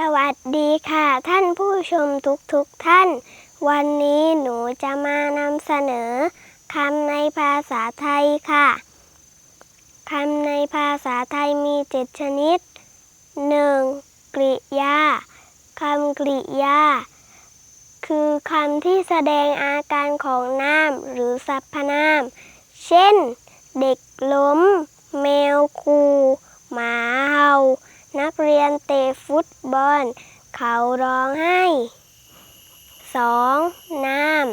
สวัสดีค่ะท่านผู้ชมทุกๆท่าน วันนี้หนูจะมานำเสนอคำในภาษาไทยค่ะคำในภาษาไทยมีเจ็ดชนิด 1. กริยาคำกริยา คือคำที่แสดงอาการของนามหรือสรรพนาม เช่น เด็กล้ม แมวคู นักเรียนเตะฟุตบอล เขาร้องไห้ 2. นาม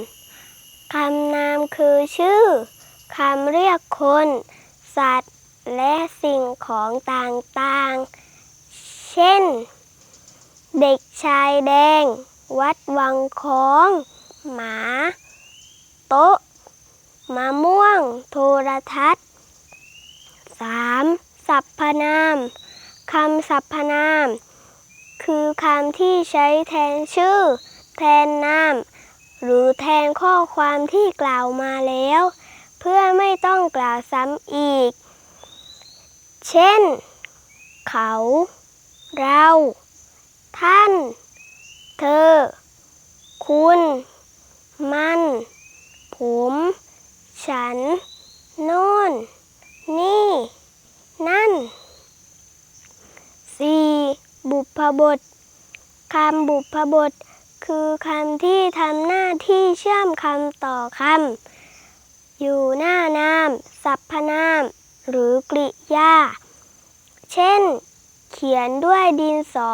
คำนามคือชื่อคำเรียกคน สัตว์ และสิ่งของต่างๆ เช่น เด็กชายแดง วัดวังค้อง หมา โต๊ะมะม่วง โทรทัศน์ 3. สรรพนาม คำสรรพนาม คือคำที่ใช้แทนชื่อ แทนนาม หรือแทนข้อความที่กล่าวมาแล้ว เพื่อไม่ต้องกล่าวซ้ำอีก เช่น เขา เรา ท่าน เธอ คุณ มัน ผม ฉัน โน่น นี่ นั่น บุพบทคำบุพบท คือคำที่ทำหน้าที่เชื่อมคำต่อคำอยู่หน้านามสรรพนาม หรือกริยา เช่น เขียนด้วยดินสอ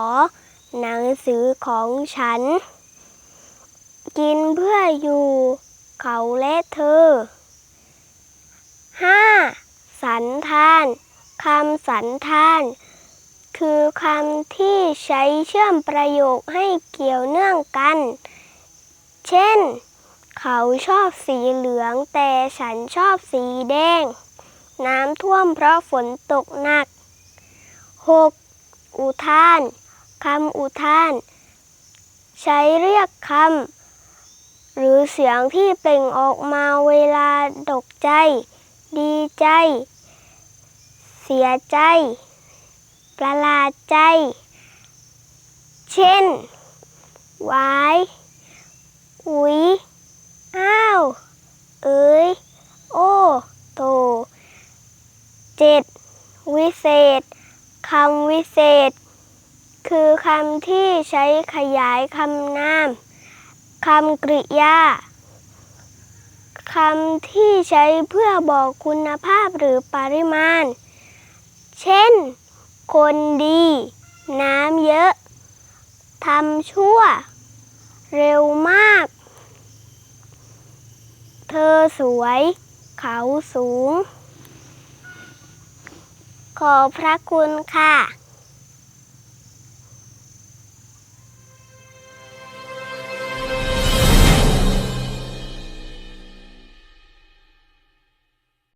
หนังสือของฉัน กินเพื่ออยู่ เขาและเธอ 5. สันธานคำสันธาน คือคำที่ใช้เชื่อมประโยคให้เกี่ยวเนื่องกัน เช่น เขาชอบสีเหลืองแต่ฉันชอบสีแดง น้ำท่วมเพราะฝนตกหนัก 6. อุทานคำอุทาน ใช้เรียกคำหรือเสียงที่เปล่งออกมาเวลาตกใจ ดีใจ เสียใจ ประหลาดใจ เช่นวายอุ๊ยอ้าว เอ๋ย โอ้ โต 7. วิเศษ คำวิเศษ คือคำที่ใช้ขยายคำนาม คำกริยา คำที่ใช้เพื่อบอกคุณภาพหรือปริมาณ เช่น คนดี น้ำเยอะ ทำชั่ว เร็วมาก เธอสวย เขาสูง ขอพระคุณค่ะ